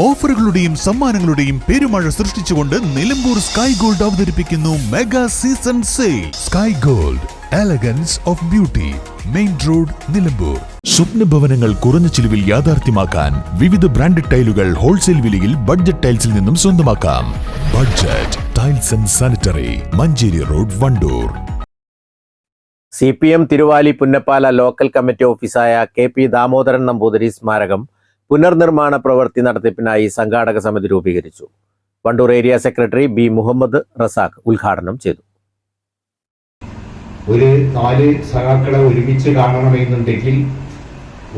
ഓഫറുകളുടെയും സമ്മാനങ്ങളുടെയും പെരുമഴ സൃഷ്ടിച്ചുകൊണ്ട് നിലമ്പൂർ സ്കൈ ഗോൾഡ് അവതരിപ്പിക്കുന്നു mega season sale. Sky gold elegance of beauty main road Nilambur. സ്വപ്ന ഭവനങ്ങൾ കുറഞ്ഞ ചിലവിൽ യാഥാർത്ഥ്യമാക്കാൻ വിവിധ ബ്രാൻഡഡ് ടൈലുകൾ ഹോൾസെയിൽ വിലയിൽ ബഡ്ജറ്റ് ടൈൽസിൽ നിന്നും സ്വന്തമാക്കാം. Budget tiles and sanitary Manjeri road Wandoor. C P M Thiruvali Punnappala local committee ഓഫീസായ K P Damodaran Namboothiri സ്മാരകം പുനർനിർമ്മാണ പ്രവൃത്തി നടത്തിപ്പിനായി സംഘാടക സമിതി രൂപീകരിച്ചു. Wandoor area secretary B Muhammad Razak ഉദ്ഘാടനം ചെയ്തു. ഒരു നാല് സഖാക്കളെ ഒരുമിച്ച് കാണണമെന്നുണ്ടെങ്കിൽ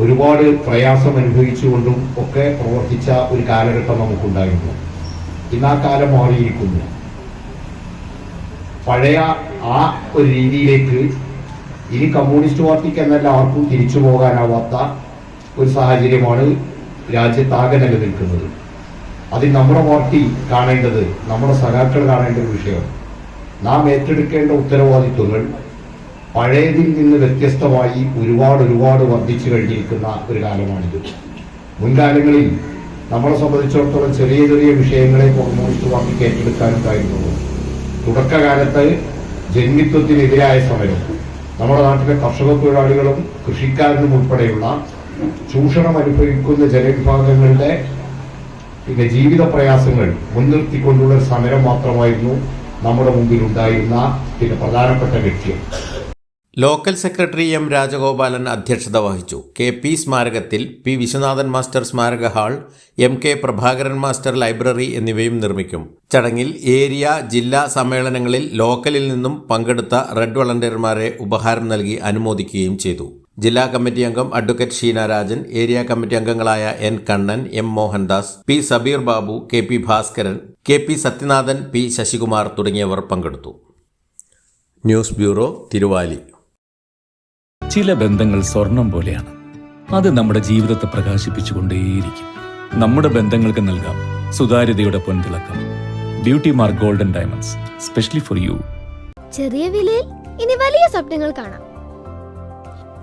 ഒരുപാട് പ്രയാസം അനുഭവിച്ചുകൊണ്ടും ഒക്കെ പ്രവർത്തിച്ച ഒരു കാലഘട്ടം നമുക്കുണ്ടായിരുന്നു. ഇന്ന് ആ കാലം മാറിയിരിക്കുന്നു. പഴയ ആ ഒരു രീതിയിലേക്ക് ഇനി കമ്മ്യൂണിസ്റ്റ് പാർട്ടിക്ക് എന്നല്ല ആർക്കും തിരിച്ചു പോകാനാവാത്ത ഒരു സാഹചര്യമാണ് രാജ്യത്താകെ നിലനിൽക്കുന്നത് അതിൽ നമ്മുടെ പാർട്ടി കാണേണ്ടത് നമ്മുടെ സഖാക്കൾ കാണേണ്ട ഒരു വിഷയം നാം ഏറ്റെടുക്കേണ്ട ഉത്തരവാദിത്വങ്ങൾ പഴയതിൽ നിന്ന് വ്യത്യസ്തമായി ഒരുപാട് ഒരുപാട് വർദ്ധിച്ചു കഴിഞ്ഞിരിക്കുന്ന ഒരു കാലമാണിത്. മുൻകാലങ്ങളിൽ നമ്മളെ സംബന്ധിച്ചിടത്തോളം ചെറിയ ചെറിയ വിഷയങ്ങളെ കമ്മ്യൂണിസ്റ്റ് പാർട്ടിക്ക് ഏറ്റെടുക്കാനുണ്ടായിരുന്നുള്ളൂ തുടക്കകാലത്ത് ജന്മിത്വത്തിനെതിരായ സമരം. നമ്മുടെ നാട്ടിലെ കർഷക തൊഴിലാളികളും കൃഷിക്കാരനും ഉൾപ്പെടെയുള്ള ചൂഷണം അനുഭവിക്കുന്ന ജനവിഭാഗങ്ങളുടെ പിന്നെ ജീവിത പ്രയാസങ്ങൾ മുൻനിർത്തിക്കൊണ്ടുള്ള സമരം മാത്രമായിരുന്നു നമ്മുടെ മുമ്പിൽ ഉണ്ടായിരുന്ന പിന്നെ പ്രധാനപ്പെട്ട ലക്ഷ്യം. ലോക്കൽ സെക്രട്ടറി എം രാജഗോപാലൻ അധ്യക്ഷത വഹിച്ചു. കെ പി സ്മാരകത്തിൽ പി വിശ്വനാഥൻ മാസ്റ്റർ സ്മാരക hall M K Prabhakaran master library എന്നിവയും നിർമ്മിക്കും. ചടങ്ങിൽ ഏരിയ ജില്ലാ സമ്മേളനങ്ങളിൽ ലോക്കലിൽ നിന്നും പങ്കെടുത്ത റെഡ് വളണ്ടിയർമാരെ ഉപഹാരം നൽകി അനുമോദിക്കുകയും ചെയ്തു. ജില്ലാ കമ്മിറ്റി അംഗം advocate Sheena Rajan area committee അംഗങ്ങളായ N Kannan M Mohandas P Sabeer Babu K P Bhaskaran K P Sathyanathan P Sasikumar തുടങ്ങിയവർ പങ്കെടുത്തു. News bureau Thiruvali. ചില ബന്ധങ്ങൾ സ്വർണം പോലെയാണ്. അത് നമ്മുടെ ജീവിതത്തെ പ്രകാശിപ്പിച്ചുകൊണ്ടേയിരിക്കും. നമ്മുടെ ബന്ധങ്ങൾക്ക് നൽകാം സുതാര്യതയുടെ പൊൻതിളക്കം. Beauty mark golden diamonds specially for you ചെറിയ വിലയിൽ ഇനി വലിയ സ്വപ്നങ്ങൾ കാണാം.